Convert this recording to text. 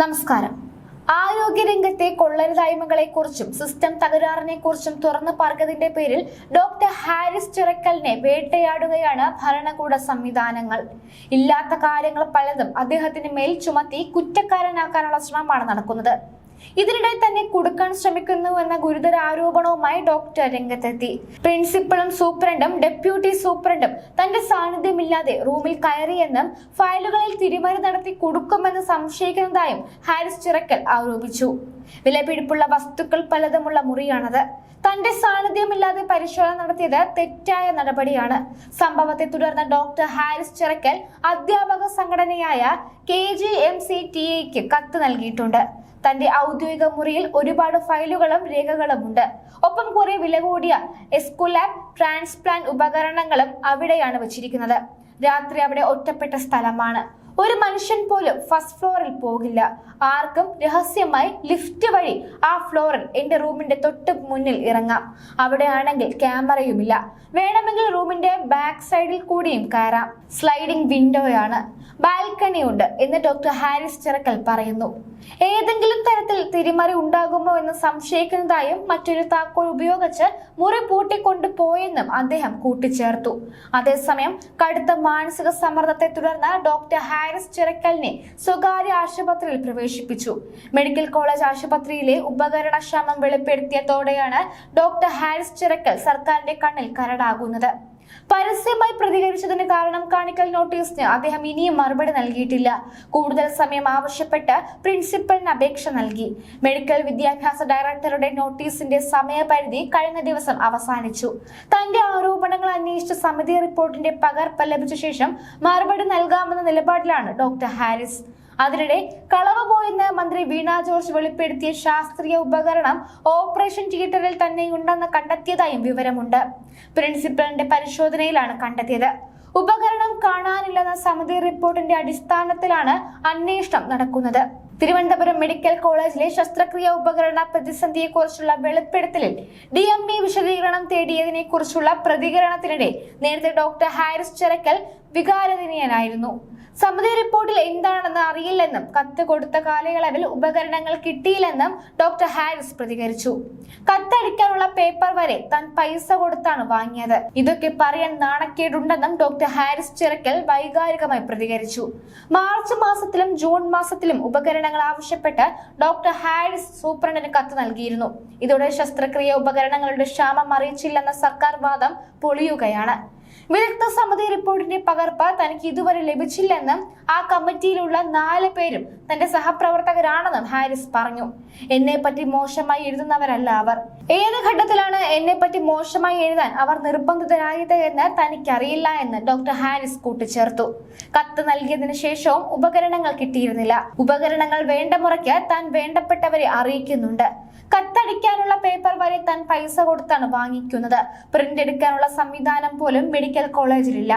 നമസ്കാരം. ആരോഗ്യരംഗത്തെ കൊള്ളരുതായ്മകളെക്കുറിച്ചും സിസ്റ്റം തകരാറിനെക്കുറിച്ചും തുറന്നു പറഞ്ഞതിന്റെ പേരിൽ ഡോക്ടർ ഹാരിസ് ചിറക്കലിനെ വേട്ടയാടുകയാണ് ഭരണകൂട സംവിധാനങ്ങൾ. ഇല്ലാത്ത കാര്യങ്ങൾ പലതും അദ്ദേഹത്തിന് മേൽ ചുമത്തി കുറ്റക്കാരനാക്കാനുള്ള ശ്രമമാണ് നടക്കുന്നത്. ഇതിനിടെ തന്നെ കുടുക്കാൻ ശ്രമിക്കുന്നുവെന്ന ഗുരുതര ആരോപണവുമായി ഡോക്ടർ രംഗത്തെത്തി. പ്രിൻസിപ്പളും സൂപ്രണ്ടും ഡെപ്യൂട്ടി സൂപ്രണ്ടും തന്റെ സാന്നിധ്യമില്ലാതെ റൂമിൽ കയറിയെന്നും ഫയലുകളിൽ തിരിമറി നടത്തി കൊടുക്കുമെന്ന് സംശയിക്കുന്നതായും ഹാരിസ് ചിറക്കൽ ആരോപിച്ചു. വിലപിടിപ്പുള്ള വസ്തുക്കൾ പലതുമുള്ള മുറിയാണത്. തന്റെ സാന്നിധ്യമില്ലാതെ പരിശോധന നടത്തിയത് തെറ്റായ നടപടിയാണ്. സംഭവത്തെ തുടർന്ന് ഡോക്ടർ ഹാരിസ് ചിറക്കൽ അധ്യാപക സംഘടനയായ K G M C T എക്ക് കത്ത് നൽകിയിട്ടുണ്ട്. തന്റെ ഔദ്യോഗിക മുറിയിൽ ഒരുപാട് ഫയലുകളും രേഖകളും ഉണ്ട്. ഒപ്പം കുറെ വില കൂടിയ എസ്കുലാബ് ട്രാൻസ്പ്ലാന്റ് ഉപകരണങ്ങളും അവിടെയാണ് വെച്ചിരിക്കുന്നത്. രാത്രി അവിടെ ഒറ്റപ്പെട്ട സ്ഥലമാണ്. ഒരു മനുഷ്യൻ പോലും ഫസ്റ്റ് ഫ്ലോറിൽ പോകില്ല. ആർക്കും രഹസ്യമായി ലിഫ്റ്റ് വഴി ആ ഫ്ലോറിൽ എന്റെ റൂമിന്റെ തൊട്ട് മുന്നിൽ ഇറങ്ങാം. അവിടെയാണെങ്കിൽ ക്യാമറയുമില്ല. വേണമെങ്കിൽ റൂമിന്റെ ബാക്ക് സൈഡിൽ കൂടിയും കയറാം. സ്ലൈഡിംഗ് വിൻഡോയാണ് ബാൽക്കണി ഉണ്ട് എന്ന് ഡോക്ടർ ഹാരിസ് ചിറക്കൽ പറയുന്നു. ഏതെങ്കിലും തരത്തിൽ തിരിമറി ഉണ്ടാകുമോ എന്ന് സംശയിക്കുന്നതായും മറ്റൊരു താക്കോൽ ഉപയോഗിച്ച് മുറി പൂട്ടിക്കൊണ്ടു പോയെന്നും അദ്ദേഹം കൂട്ടിച്ചേർത്തു. അതേസമയം കടുത്ത മാനസിക സമ്മർദ്ദത്തെ തുടർന്ന് ഡോക്ടർ ഹാരിസ് ചിറക്കലിനെ സ്വകാര്യ ആശുപത്രിയിൽ പ്രവേശിപ്പിച്ചു. മെഡിക്കൽ കോളേജ് ആശുപത്രിയിലെ ഉപകരണ ഉപകരണക്ഷാമം വെളിപ്പെടുത്തിയതോടെയാണ് ഡോക്ടർ ഹാരിസ് ചിറക്കൽ സർക്കാരിന്റെ കണ്ണിൽ കരടാകുന്നത്. പരസ്യമായി പ്രതികരിച്ചതിന് കാരണം കാണിക്കൽ നോട്ടീസിന് അദ്ദേഹം ഇനിയും മറുപടി നൽകിയിട്ടില്ല. കൂടുതൽ സമയം ആവശ്യപ്പെട്ട് പ്രിൻസിപ്പലിന് അപേക്ഷ നൽകി. മെഡിക്കൽ വിദ്യാഭ്യാസ ഡയറക്ടറുടെ നോട്ടീസിന്റെ സമയപരിധി കഴിഞ്ഞ ദിവസം അവസാനിച്ചു. തന്റെ ആരോപണങ്ങൾ അന്വേഷിച്ച സമിതി റിപ്പോർട്ടിന്റെ പകർപ്പ് ലഭിച്ച ശേഷം മറുപടി നൽകാമെന്ന നിലപാടിലാണ് ഡോക്ടർ ഹാരിസ്. അതിനിടെ കളവ് പോയെന്ന് മന്ത്രി വീണ ജോർജ് വെളിപ്പെടുത്തിയ ശാസ്ത്രീയ ഉപകരണം ഓപ്പറേഷൻ തിയേറ്ററിൽ തന്നെ ഉണ്ടെന്ന് കണ്ടെത്തിയതായും വിവരമുണ്ട്. പ്രിൻസിപ്പലിന്റെ പരിശോധനയിലാണ് കണ്ടെത്തിയത്. ഉപകരണം കാണാനില്ലെന്ന സമിതി റിപ്പോർട്ടിന്റെ അടിസ്ഥാനത്തിലാണ് അന്വേഷണം നടക്കുന്നത്. തിരുവനന്തപുരം മെഡിക്കൽ കോളേജിലെ ശസ്ത്രക്രിയ ഉപകരണ പ്രതിസന്ധിയെക്കുറിച്ചുള്ള വെളിപ്പെടുത്തലിൽ ഡി എം ബി വിശദീകരണം തേടിയതിനെ കുറിച്ചുള്ള പ്രതികരണത്തിനിടെ നേരത്തെ ഡോക്ടർ ഹാരിസ് ചെറക്കൽ വികാരവിനയനായിരുന്നു സമിതി റിപ്പോർട്ടിൽ എന്താണെന്ന് അറിയില്ലെന്നും കത്ത് കൊടുത്ത കാലയളവിൽ ഉപകരണങ്ങൾ കിട്ടിയില്ലെന്നും ഡോക്ടർ ഹാരിസ് പ്രതികരിച്ചു. കത്തടിക്കാനുള്ള പേപ്പർ വരെ താൻ പൈസ കൊടുത്താണ് വാങ്ങിയത്. ഇതൊക്കെ പറയാൻ നാണക്കേടുണ്ടെന്നും ഡോക്ടർ ഹാരിസ് ചിറക്കൽ വൈകാരികമായി പ്രതികരിച്ചു. മാർച്ച് മാസത്തിലും ജൂൺ മാസത്തിലും ഉപകരണങ്ങൾ ആവശ്യപ്പെട്ട് ഡോക്ടർ ഹാരിസ് സൂപ്രണ്ടിന് കത്ത് നൽകിയിരുന്നു. ഇതോടെ ശസ്ത്രക്രിയ ഉപകരണങ്ങളുടെ ക്ഷാമം അറിയിച്ചില്ലെന്ന സർക്കാർ വാദം പൊളിയുകയാണ്. വിദഗ്ധ സമിതി റിപ്പോർട്ടിന്റെ പകർപ്പ് തനിക്ക് ഇതുവരെ ലഭിച്ചില്ലെന്നും ആ കമ്മിറ്റിയിലുള്ള നാല് പേരും തന്റെ സഹപ്രവർത്തകരാണെന്നും ഹാരിസ് പറഞ്ഞു. എന്നെ പറ്റി മോശമായി എഴുതുന്നവരല്ല അവർ. ഏത് ഘട്ടത്തിലാണ് എന്നെ പറ്റി മോശമായി എഴുതാൻ അവർ നിർബന്ധിതരായത് എന്ന് തനിക്കറിയില്ല എന്ന് ഡോക്ടർ ഹാരിസ് കൂട്ടിച്ചേർത്തു. കത്ത് നൽകിയതിനു ശേഷവും ഉപകരണങ്ങൾ കിട്ടിയിരുന്നില്ല. ഉപകരണങ്ങൾ വേണ്ട മുറയ്ക്ക് താൻ വേണ്ടപ്പെട്ടവരെ അറിയിക്കുന്നുണ്ട്. കത്തടിക്കാനുള്ള പേപ്പർ വരെ താൻ പൈസ കൊടുത്താണ് വാങ്ങിക്കുന്നത്. പ്രിന്റ് എടുക്കാനുള്ള സംവിധാനം പോലും മെഡിക്കൽ കോളേജിലില്ല.